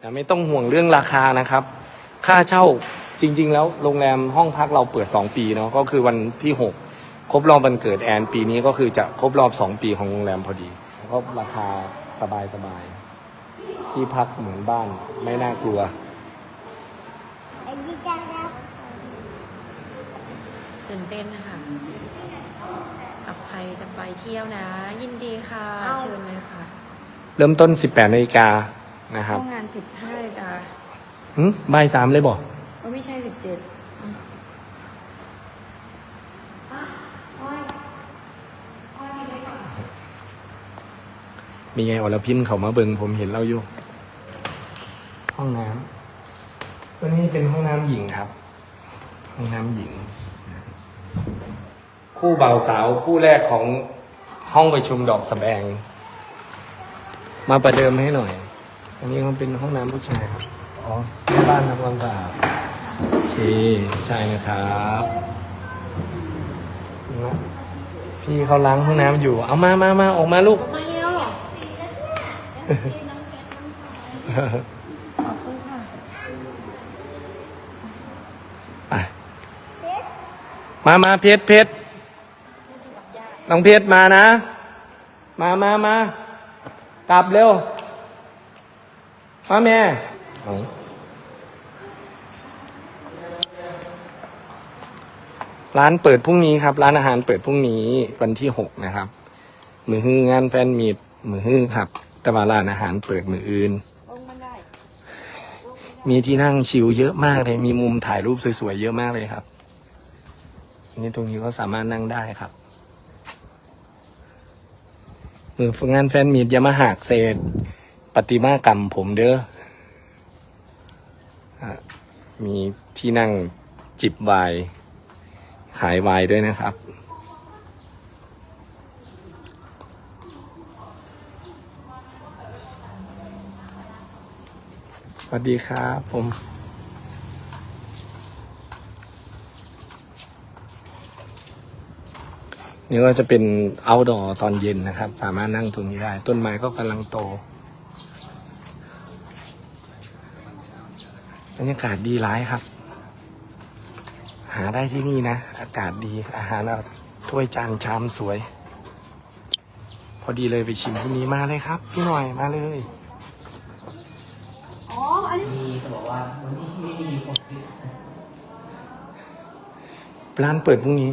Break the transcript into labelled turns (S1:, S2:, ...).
S1: แต่ไม่ต้องห่วงเรื่องราคานะครับ ค่าเช่าจริง ๆ แล้วโรงแรมห้องพักเราเปิด 2 ปีเนาะก็คือวันที่ 6 ครบรอบวันเกิดแอนปีนี้ก็คือจะครบรอบ 2 ปีของโรงแรมพอดีก็ราคาสบายๆที่พักเหมือนบ้านไม่น่ากลัว
S2: อันนี้จะรับ
S3: ตื่นเต้นนะคะกับใครจะไปเที่ยวนะ ยินดีค่ะ เชิญเลยค่ะ
S1: เริ่มต้น 18นาฬิกา นะครับ
S3: ห้องงานสิบห้านาฬิกา
S1: หึบ่ายสามเลยบอก
S3: ก็ไม่ใช่สิบเจ็ด
S1: มีไงอรพินเขามาเบิงผมเห็นเราอยู่ ห้องน้ำตัวนี้เป็นห้องน้ำหญิงครับ ห้องน้ำหญิง คู่บ่าวสาวคู่แรกของห้องประชุมดอกสะแบง มาประเดิมให้หน่อย อันนี้มันเป็นห้องน้ำผู้ชายครับอ๋อแม่บ้านทำความสะอาดโอเคใช่นะครับนะพี่เขาล้างห้องน้ำอยู่ เอามามามาออกมาลูก
S3: มาเร็วขอบคุณค่ะ
S1: ไปมามาเพชรเพชรน้องเพชรมานะ มามามา กลับเร็ว มาแม่เอาร้านเปิดพรุ่งนี้ครับ ร้านอาหารเปิดพรุ่งนี้วันที่หกนะครับ มือฮืองานแฟนมีดมือฮือครับ แต่ว่าร้านอาหารเปิดมืออื่น มีที่นั่งชิลเยอะมากเลย มีมุมถ่ายรูปสวยๆเยอะมากเลยครับอันนี้ตรงนี้ก็สามารถนั่งได้ครับมือฝึกงานแฟนมีดอยามาหักเศษ ปฏิมากรรมผมเด้ออมีที่นั่งจิบไวน์ขายไวน์ด้วยนะครับ สวัสดีครับผม นี่ก็จะเป็น outdoor ตอนเย็นนะครับ สามารถนั่งตรงนี้ได้ ต้นไม้ก็กำลังโต บรรยากาศดีร้ายครับ หาได้ที่นี่นะ อากาศดีอาหารอร่อยถ้วยจานชามสวย พอดีเลยไปชิมที่นี้มาเลยครับ พี่หน่อยมาเลย
S4: มีจะบอกว่าวันที่ไม่มีคน
S1: ร้านเปิดพรุ่งนี้